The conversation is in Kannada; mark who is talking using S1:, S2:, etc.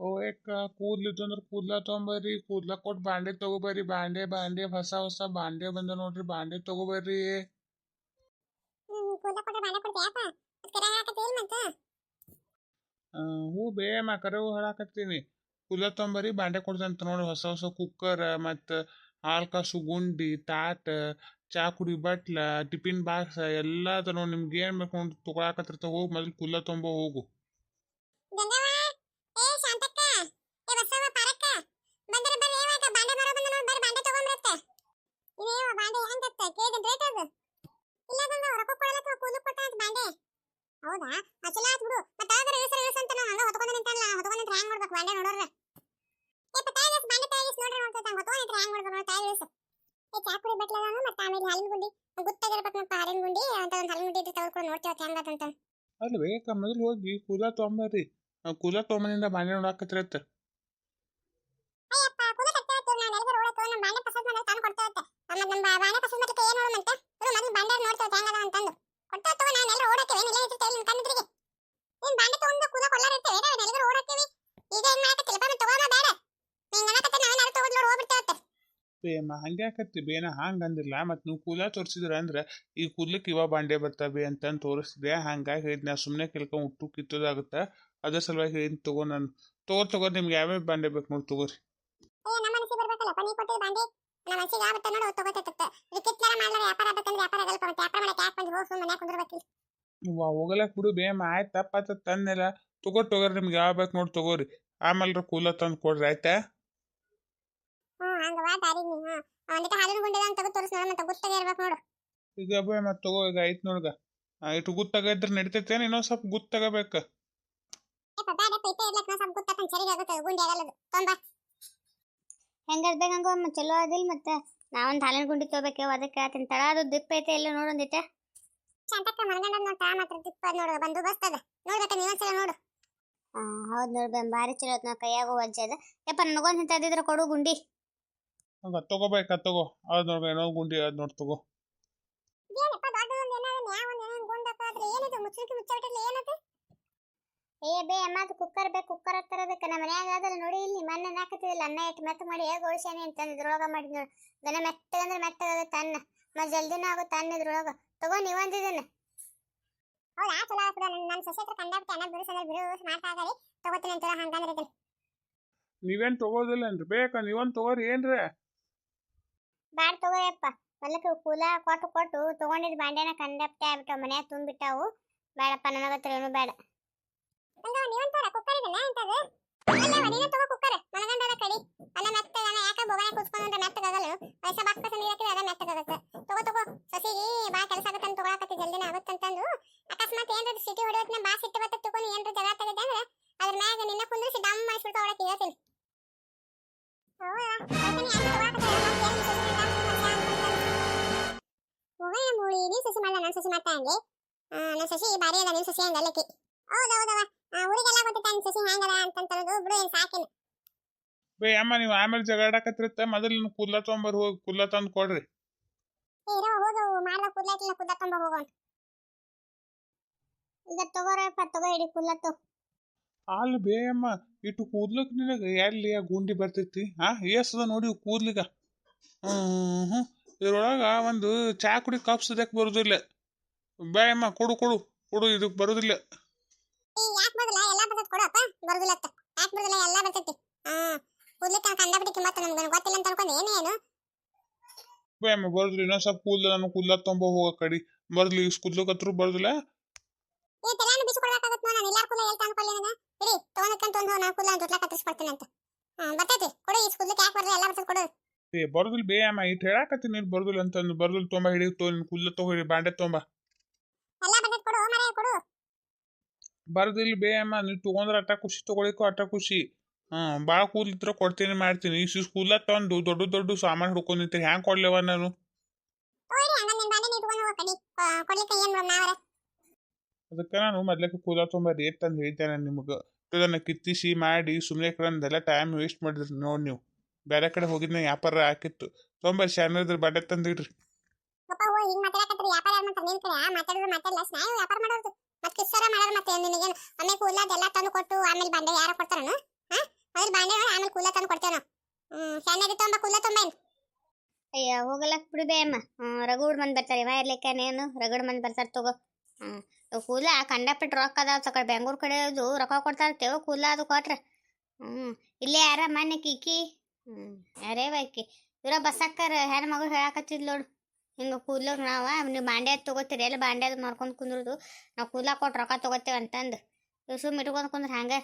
S1: ಓ ಏಕ ಕೂದ್ಲಿತ್ತು ಅಂದ್ರೆ ಕೂದ್ಲ ತೊಗೊಂಬರ್ರಿ ಕೂದ್ಲ ಕೊಟ್ಟು ಬಾಂಡೆ ತಗೋಬರ್ರಿ ಬಾಂಡೆ ಬಾಂಡೆ ಹೊಸ ಹೊಸ ಬಾಂಡೆ ಬಂದ ನೋಡ್ರಿ ಬಾಂಡೆ ತಗೋಬರ್ರಿ. ಹೂ ಬೇ ಕರೆ ಹೂ ಹೇಳಾಕತ್ತೀನಿ. ಕೂದ್ಲ ತೊಗೊಂಬರ್ರಿ ಬಾಂಡೆ ಕೊಡ್ತಂತ ನೋಡ್ರಿ ಹೊಸ ಹೊಸ ಕುಕ್ಕರ್ ಮತ್ತು ಹಾಲು ಕಾಸು ಗುಂಡಿ ತಾಟ ಚಾ ಕುಡಿ ಬಟ್ಲ ಟಿಫಿನ್ ಬಾಕ್ಸ್ ಎಲ್ಲ ಅದ ನೋಡಿ ನಿಮ್ಗೆ ಏನು ಬೇಕು ನೋಡಿ ತೊಗೊಳಕತ್ತಿರ್ತಾವ ಹೋಗಿ ಮೊದಲು ಕೂದ್ಲ ತೊಂಬ ಹೋಗು
S2: ಗಂಗವ್ವ ಏ ಶಾಂತಕ್ಕ ಏ ಬಸವ ಪಾರಕ್ಕ ಬಂದ್ರ ಬರ್ರಿ ಏವಾಕ ಬಾಂಡೆ ಮಾರೋ ಬಂದ ನೋಡ್ ಬರ್ರಿ ಬಾಂಡೆ ತಗೊಂಡ್ರತ್ತ ಇದೇವ ಬಾಂಡೆ ಹೆಂಗತ್ತ ಕೇಳಿದ ರೇಟ್ ಅದು ಇಲ್ಲ ಗಂಗ ರೊಕ್ಕ ಕೊಡಲ್ಲ ಅಥವಾ ಕೂದಲು ಕೊಡ್ತಾನ ಅಂತ ಬಾಂಡೆ ಹೌದಾ ಚಲೋ ಆತ್ ಬಿಡು. ಮತ್ತೆ ಯಾವ್ದಾರ ಇಳಿಸ ಇಳಿಸ ಅಂತ ನಾನು ಹಂಗ ಹೊತ್ಕೊಂಡ್ ನಿಂತಲ್ಲ ಹೊತ್ಕೊಂಡ್ ನಿಂತ್ರ ಹ್ಯಾಂಗ್ ಮಾಡ್ಬೇಕು ಬಾಂಡೆ ನೋಡೋರ. ಏ ಪತ್ತಾಯ ಇಳಿಸ್ ಬಾಂಡೆ ತಾಯಿ ಇಳಿಸ್ ನೋಡ್ರಿ ನೋಡ್ತಾ ಹೊತ್ಕೊಂಡ್ ನಿಂತ್ರ ಹ್ಯಾಂಗ್ ಮಾಡ್ಬೇಕು ನೋಡಿ ತಾಯಿ ಇಳಿಸ್ ಏ ಚಾಪುರಿ ಬಟ್ಲ ನಾನು ಮತ್ತೆ ಆಮೇಲೆ ಹಾಲಿನ ಗುಂಡಿ. ಗುತ್ತಾಗಿರ್ಬೇಕು ಮತ್ತ ಹಾಲಿನ ಗುಂಡಿ. ಅಂತ ಒಂದು ಹಾಲಿನ ಗುಂಡಿ ಇದ್ರೆ ತೆಗೆದುಕೊಂಡು ನೋಡ್ತೀವತ್ತು ಅಂತ.
S1: ಅಲ್ಲಿ ಬೇಕ ಮೊದಲು ಹೋಗಿ ಕೂಲ ತೊಗೊಂಬರ್ರಿ. ಕೂಲ ತೊಗೊಂಬಂದಿಂದ ಬಾಂಡೆ ನೋಡಾಕತ್ತಿರತ್ತ
S2: ನಮ್ಮ ಬಾಂಡೆ ಪಸಂದ್ ಮಾಡ್ಲಿಕ್ಕೆ ಏನು ನೋಡಮಂತ ಇರು ಮೊದಲು ಬಾಂಡೆ ನೋಡ್ತೇವೆ ಹೆಂಗದ ಅಂತಂದು. ತಗೋ ನಾನು ಎಲ್ಲರೂ ಓಡಾಕ್ತೇವೆ ಇಲ್ಲ ಇರ್ತೀವಿ ನಿಮ್ಮ ಕಣ್ಣಿದ್ರಿಗೆ ನೀನು ಬಾಂಡೆ ತಗೊಂಡು ಕೂದಲು ಕೊಳ್ಳಾರ ಇರ್ತೇವೆ. ನಾವು ಎಲ್ಲಿಗೆ ಓಡಾಕ್ತೇವೆ ಈಗ ಏನು ಮಾಡಕತ್ತಿಲ್ಲ ಬಾ ತಗೋಮ ಬೇಡ. ನೀನು ಅನ್ನಕತ್ತೆ ನಾವೇನಾರು ತಗೊಂಡು ನೋಡಿ ಹೋಗ್ಬಿಡ್ತೇವತ್ತೆ
S1: ಬೇಮ ಹಂಗೆ ಆಕತ್ತಿ ಬೇನ ಹಂಗೆ ಅಂದಿಲ್ಲ. ಮತ್ತು ನೀವು ಕೂದಲ ತೋರಿಸಿದ್ರ ಅಂದ್ರೆ ಈ ಕೂದ್ಲಕ್ಕೆ ಇವ ಬಾಂಡೆ ಬರ್ತವೆ ಅಂತಂದು ತೋರಿಸಿದೆ. ಹಂಗಾಗಿ ಹೇಳಿದ್ ನಾ ಸುಮ್ಮನೆ ಕೆಲ್ಕೊಂಡು ಉಟ್ಟು ಕಿತ್ತೋದಾಗುತ್ತೆ. ಅದ್ರ ಸಲುವಾಗಿ ಹೇಳಿದ್ ತಗೋ ನಾನು. ತಗೋ ತಗೋ ನಿಮ್ಗೆ ಯಾವ್ಯಾವ ಬಾಂಡೆ ಬೇಕು ನೋಡಿ ತಗೋರಿ.
S2: ಏ ನಮ್ಮ ಮನಸ್ಸಿಗೆ ಬರ್ಬೇಕಲ್ಲ ಪನಿ ಕೊಟ್ಟಿದ್ದು ಬಾಂಡೆ. ನಮ್ಮ ಮನಸ್ಸಿಗೆ ಆಗುತ್ತೆ ನೋಡು ತಗೋತೈತೆ ರಿಕಿತ್ಲಾರ ಮಾಡ್ಲಾರ ವ್ಯಾಪಾರ ಆಗಬೇಕಂದ್ರೆ ವ್ಯಾಪಾರ ಆಗಲ್ಪ ಮತ್ತೆ ವ್ಯಾಪಾರ ಮಾಡಕ್ಕೆ ಯಾಕೆ ಬಂದು ಹೋಗಿ ಸುಮ್ಮನೆ ಕುಂದ್ರಬೇಕು
S1: ನೀವು ಹೋಗಲಕ್ ಬಿಡು ಬೇಮ ಆಯ್ತು ತಪ್ಪಾತ ತಂದೆಲ್ಲ ತಗೋ ತಗೋರಿ ನಿಮ್ಗೆ ಯಾವ ಬೇಕು ನೋಡಿ ತಗೋರಿ ಆಮೇಲೆ ಕೂಲ ತಂದು ಕೊಡ್ರಿ ಆಯ್ತಾ?
S2: ಹ್ಞೂ ಹಂಗ ವಾ ದಾರಿ ನೀ ಹಾಂ ಒಂದಿಟ್ಟು ಹಾಲಿನ ಗುಂಡಿದ ಅಂತ ತಗೋ ತೋರಿಸ್ ನೋಡು ಮತ್ತೆ ಗುತ್ತಾಗೆ ಇರ್ಬೇಕು ನೋಡು.
S1: ಈಗ ಬೇಮ ತಗೋ ಈಗ ಆಯ್ತು ನೋಡ್ಗ. ಇಟ್ಟು ಗುತ್ತಾಗಿದ್ರೆ ನಡಿತೈತೇನು ಇನ್ನೊಂದು ಸ್ವಲ್ಪ ಗುತ್ತಾಗಬೇಕು
S2: ಏಪ್ಪ ಬೇಡ ಪೈಪೆ ಇರ್ಲಕ್ ನಾ ಸ್ವಲ್ಪ ಗೊತ್ತಾಕಂಡ್ ಸರಿ ಆಗುತ್ತೆ ಗುಂಡಿ ಆಗಲ್ಲದು ತೊಂಬ
S3: ಹೆಂಗರ್ಬೇಕಂಗ ಚಲೋ ಆದಿಲ್ಲ ಮತ್ತೆ. ನಾವೊಂದು ಹಾಲಿನ ಗುಂಡಿ ತಗೋಬೇಕು ಅದಕ್ಕೆ ಆತಿನ ತಳ ಅದು ದಿಪ್ಪ ಐತೆ ಎಲ್ಲ ನೋಡೊಂದಿಟ್ಟೆ
S2: ಶಾಂತಕ್ಕ ಮನಗಂಡ ನೋಡ್ತಾ ಮಾತ್ರ ದಿಪ್ಪ ನೋಡು ಬಂದು ಬಸ್ತದ ನೋಡ್ಬೇಕ ನೀವೊಂದ್ಸಲ ನೋಡು.
S3: ಹಾ ಹೌದು ನೋಡ್ಬೆ ಭಾರಿ ಚಲೋ ಐತ್ ನಾವು ಕೈಯಾಗು ವಜ್ಜೆ ಅದ ಯಪ್ಪ ನನಗೊಂದು ಇಂಥದ್ದಿದ್ರೆ ಕೊಡು ಗುಂಡಿ.
S1: ಹಂಗ ತಗೋಬೇಕಾ ತಗೋ. ಅದು ನೋಡ್ರಿ ಏನೋ ಗುಂಡಿ ಅದು ನೋಡಿ ತಗೋ.
S2: ಏನಪ್ಪ ದೊಡ್ಡದೊಂದು ಏನಾದ್ರೆ ಯಾವ ಒಂದು ಏನೇನು ಗುಂಡಪ್ಪ ಆದ್ರೆ ಏನಿದು ಮುಚ್ಚಲಿಕ್ಕೆ ಮುಚ್ಚಬಿಟ್ಟಿರ್ಲಿ ಏನದು?
S3: ಏ ಬೇ ಅಮ್ಮ ಅದು ಕುಕ್ಕರ್ ಬೇ ಕುಕ್ಕರ್ ಹತ್ತರದಕ್ಕೆ ನಮ್ಮ ಮನ್ಯಾಗ ಅದಲ್ಲ ನೋಡಿ ಇಲ್ಲಿ ಮೊನ್ನೆ ನಾಕತ್ತಿದಿಲ್ಲ ಅನ್ನ ಇಟ್ಟು ಮೆತ್ತ ಮಾಡಿ ಹೇಗೆ ಉಳಿಸ್ಯಾನಿ ಅಂತಂದು ಇದ್ರೊಳಗ ಮಾಡಿ ನೋಡಿ. ಗನ ಮೆತ್ತಗಂದ್ರೆ ಮೆತ್ತಗಾಗುತ್ತೆ ಅನ್ನ. ಮತ್ತು ಜಲ್ದಿನೂ ಆಗುತ್ತೆ ಅನ್ನ ಇದ್ರೊಳಗ. ತಗೋ ನೀವೊಂದಿದ್ದನ್ನ
S2: ಹೌದಾ ಚಲೋ ಆಗ್ತದ ನನ್ನ ನನ್ನ ಸೊಸೆ ಹತ್ರ ಕಂಡಾಬಿಟ್ಟು ಅನ್ನ ಬಿಡಿಸಂದ್ರೆ ಬಿಡು ಮಾಡ್ತಾ ಆಗಲಿ ತಗೋತೀನಿ ಅಂತ ಹಂಗಂದ್ರೆ ಇದನ್ನ.
S1: ನೀವೇನು ತಗೋದಿಲ್ಲೇನ್ರಿ? ಬೇಕಾ ನೀವೊಂದು ತಗೋರಿ ಏನ್ರಿ?
S3: ಬ್ಯಾಡ ತಗೋಯಪ್ಪ ಹೊಲಕ್ಕೆ ಕೂಲ ಕೊಟ್ಟು ಕೊಟ್ಟು ತಗೊಂಡಿದ್ ಬಾಂಡೆನ ಕಂಡಪ್ಟೆ ಆಗ್ಬಿಟ್ಟವು ಮನ್ಯಾಗ ತುಂಬಿಟ್ಟಾವು. ಬೇಡಪ್ಪ ನನಗತ್ರ ಏನು ಬೇಡ.
S2: ಹಂಗ ನೀವಂತಾರ ಕುಕ್ಕರ್ ಇದನ್ನ ಅಂತದು ಅಲ್ಲ ನೀನೇ ತಗೋ ಕುಕ್ಕರ್. ಮನಗಂಡದ ಕಡಿ. ಅನ್ನ ಮೆತ್ತಗನ ಯಾಕ ಬೊಗನೆ ಕೂತ್ಕೊಂಡ್ರೆ ಮೆತ್ತಗಾಗಲ್ಲ ವಯಸ್ಸ ಬಾಕ್ಸ ನೀರಕ್ಕೆ ಅದ ಮೆತ್ತಗಾಗುತ್ತೆ ತಗೋ ತಗೋ. ಸಸಿಗೆ, ಬಾ, ಕೆಲಸ ಆಗತ್ತೆ ಅಂತ ತಗೊಳಕತ್ತಿ. ಜಲ್ದಿನ ಆಗುತ್ತಂತಂದು. ಅಕಸ್ಮಾತ್ ಏನ್ರ ಸಿಟಿ ಹೊಡೆಯೋತ್ನ ಬಾ ಸಿಟ್ಟು ಬತ್ತ ತಗೊಂಡು ಏನ್ರ ಜಗಳ ತೆಗೆದೆ ಅಂದ್ರೆ ಅದ್ರ ಮ್ಯಾಗ ನಿನ್ನ ಕುಂದ್ರಿಸಿ ಡಮ್ ಮಾಡಿಸ್ಬಿಟ್ಟು ಒಳಗೆ ಹೇಳ್ತೀನಿ ಹೋಗಯ್ಯ ಮೂಳಿ ನೀನ್ ಸಸಿ ಮಾಡಲ್ಲ ನಾನು ಸಸಿ ಮಾಡ್ತಾ ಹಂಗೆ ನನ್ನ ಸಸಿ ಬಾರಿ ಅದ, ನಿನ್ ಸಸಿ ಹಂಗಲ್ಲಕ್ಕೆ. ಹೌದೌದವ ಊರಿಗೆಲ್ಲ ಗೊತ್ತೈತೆ ನಿನ್ ಸಸಿ ಹೆಂಗದ ಅಂತಂತನ್ನೋದು ಬಿಡು ಏನ್ ಸಾಕಿನ.
S1: ಬೇ ಅಮ್ಮ ನೀವು ಆಮೇಲೆ ಮೊದಲು ನೀವು ಹೋಗಿ ತಂದು ಕೊಡ್ರಿ.
S2: ತುಂಬ
S3: ಈಗ ತಗೋರಪ್ಪ ತಗೋ ಹಿಡಿ ಕುಲ್ಲತ್ತು
S1: ಅಲ್ಲಿ ಬೇ ಅಮ್ಮ. ಇಟ್ಟು ಕೂದ್ಲಕ್ ನಿನಗೆ ಎಲ್ಲಿ ಆ ಗುಂಡಿ ಬರ್ತೈತಿ? ಹಾ ನೋಡಿ ಕೂದ್ಲಿಗ. ಇದ್ರೊಳಗ ಒಂದು ಚಾ ಕುಡಿ ಕಪ್ಸ್ ಬರುದಿಲ್ಲ. ಬೇ ಅಮ್ಮ ಕೊಡು ಕೊಡು. ಕೊಡು ಇದಕ್ಕೆ ಬರುದಿಲ್ಲ.
S2: ಬರ್ತೈತಿ ಕೊಡಪ್ಪ ಬರುದಿಲ್ಲ ಅತ್ತ. ಯಾಕೆ ಬರುದಿಲ್ಲ? ಎಲ್ಲ ಬರ್ತೈತಿ. ಹಾ. ಕೂದ್ಲಿಕ್ಕೆ ಕಂಡಬಿಟ್ಟು ಮತ್ತೆ ನಮ್ಗೆ ಗೊತ್ತಿಲ್ಲ ಅಂತ ಅನ್ಕೊಂಡು. ಏನೇನು
S1: ಬೇ ಅಮ್ಮ ಬರುದಿಲ್ಲ. ಇನ್ನೊಂದ್ ಸ್ವಲ್ಪ ಕೂದ್ಲ ನಾನು ಕೂದ್ಲ ತೊಂಬ ಹೋಗ ಕಡಿ. ಬರ್ಲಿ ಇಷ್ಟು ಕೂದ್ಲಕತ್ರು ಬರುದಿಲ್ಲ?
S2: ಏ ತಲೆಯನ್ನು ಬಿಸಿ ಕೊಡ್ಬೇಕಾಗತ್ತೆ ನಾನು. ಎಲ್ಲಾರ ಕೂದ್ಲ ಎಲ್ಲಿ ತಂದ್ಕೊಳ್ಳಿ ನನಗೆ ಇಡಿ ತೊಗೊಂಡ್ಕಂತ ಒಂದು ನಾನು ಕೂದ್ಲ ಜೊಟ್ಲ ಕತ್ತರಿಸ್ಕೊಡ್ತೀನಿ ಅಂತ. ಹಾ ಬರ್ತೈತಿ. ಕೊಡು ಈ ಕೂದ್ಲಕ್ಕೆ ಯಾಕೆ ಬರ್ದಿಲ್ಲ? ಎಲ್ಲ ಬರ್ತದೆ ಕೊಡು.
S1: ಏ ಬರುದಿಲ್ಲ ಬೇ ಅಮ್ಮ. ಇಟ್ಟು ಹೇಳಾಕತ್ತೀನಿ ಅಂತ ಬರುದಿಲ್ಲ ಅಂತಂದು ಬರುದಿಲ್ಲ ತೊಂಬ ಹಿಡಿ ತೋ ನಿನ್ ಕೂದ್ಲ ತಗೋ ಹಿಡಿ ಬಾಂಡೆ ತೊಂಬ
S2: ಎಲ್ಲ ಬರ್ತೈತಿ ಕೊಡು ಮರ ಕೊಡು
S1: ಬರುದಿಲ್ಲ ಬೇ ಅಮ್ಮ ನೀವು ತೊಗೊಂಡ್ರೆ ಅಟ್ಟ ಖುಷಿ ತಗೊಳಿಕೋ ಅಟ್ಟ ಖುಷಿ. ಹ್ಞೂ ಭಾಳ ಕೂದಲಿದ್ರೆ ಕೊಡ್ತೀನಿ ಮಾಡ್ತೀನಿ. ಈ ಸ್ಕೂಲ ತಂದು ದೊಡ್ಡ ದೊಡ್ಡ ಸಾಮಾನು ಹಿಡ್ಕೊಂಡು ನಿಂತೀನಿ ಹ್ಯಾಂಗ ಕೊಡ್ಲೇವ ನಾನು?
S2: ನಿನ್
S1: ಅದಕ್ಕೆ ನಾನು ಮೊದ್ಲಕ್ಕೆ ಕೂದಲ ತುಂಬ ರೇಟ್ ತಂದು ಹೇಳ್ತೇನೆ ನಿಮ್ಗೆ. ಅದನ್ನು ಕಿತ್ತಿಸಿ ಮಾಡಿ ಸುಮ್ಮನೆ ಕಡೆದೆಲ್ಲ ಟೈಮ್ ವೇಸ್ಟ್ ಮಾಡಿದ್ರಿ ನೋಡಿ ನೀವು. ಬೇರೆ ಕಡೆ ಹೋಗಿದ್ನ ವ್ಯಾಪಾರ ಹಾಕಿತ್ತು. ತೊಂಬರ್ ಶಾನದ್ರ ಬಡ್ಡೆ ತಂದಿಡ್ರಿ.
S2: ಮತ್ತೆ ಕಿಸ್ಸರ ಮಾಡೋದು ಮತ್ತೆ ನಿನಗೇನು? ಆಮೇಲೆ ಕೂದಲ ಅದೆಲ್ಲ ಕೊಟ್ಟು ಆಮೇಲೆ ಬಂಡೆ ಯಾರ ಕೊಡ್ತಾರನು? ಹಾ? ಮೊದಲು ಬಾಂಡೆ ಆಮೇಲೆ ಕೂಲ ತಂದು ಕೊಡ್ತೇವೆ ನಾವು ಸಣ್ಣದಿ ತೊಂಬ ಕೂಲ ತೊಂಬೇನು
S3: ಅಯ್ಯ ಹೋಗಲಕ್ ಬಿಡು ಬೇ ಅಮ್ಮ ರಗಡ್ ಬರ್ತಾರೆ ಇವ ಇರ್ಲಿಕ್ಕೇನು ರಗಡ್ ಮಂದಿ ಬರ್ತಾರೆ, ತಗೋ. ಹ್ಮ್ ಕೂಲ ಕಂಡಪಟ್ಟು ರೊಕ್ಕ ಅದಾವ ತಕ, ಬೆಂಗ್ಳೂರ್ ಕಡೆ ಅದು ರೊಕ್ಕ ಕೊಡ್ತಾರೆ ತೇವ ಕೂಲ ಅದು ಕೊಟ್ರೆ. ಹ್ಮ್, ಇಲ್ಲೇ ಯಾರ ಮನೆ ಕಿಕ್ಕಿ? ಹ್ಮ್, ಯಾರೇ ಬೈಕಿ ಇವ್ರ ಬಸ್ಸಕ್ಕರ ಹೆಣ್ಮಗಳು ಹೇಳಕತ್ತಿದ್ ನೋಡು. ಹಿಂಗೆ ಕೂದ್ಲವ್ರು ನಾವು ನೀವು ಬಾಂಡೆ ತಗೋತೀರಿ, ಎಲ್ಲ ಬಾಂಡೆ ಅದು ಮಾರ್ಕೊಂಡು ಕುಂದ್ರದು. ನಾವು ಕೂಲ ಕೊಟ್ಟು ರೊಕ್ಕ ತಗೋತೇವೆ ಅಂತಂದು ಸುಮ್ ಇಟ್ಕೊಂಡು ಕುಂದ್ರೆ ಹಂಗೆ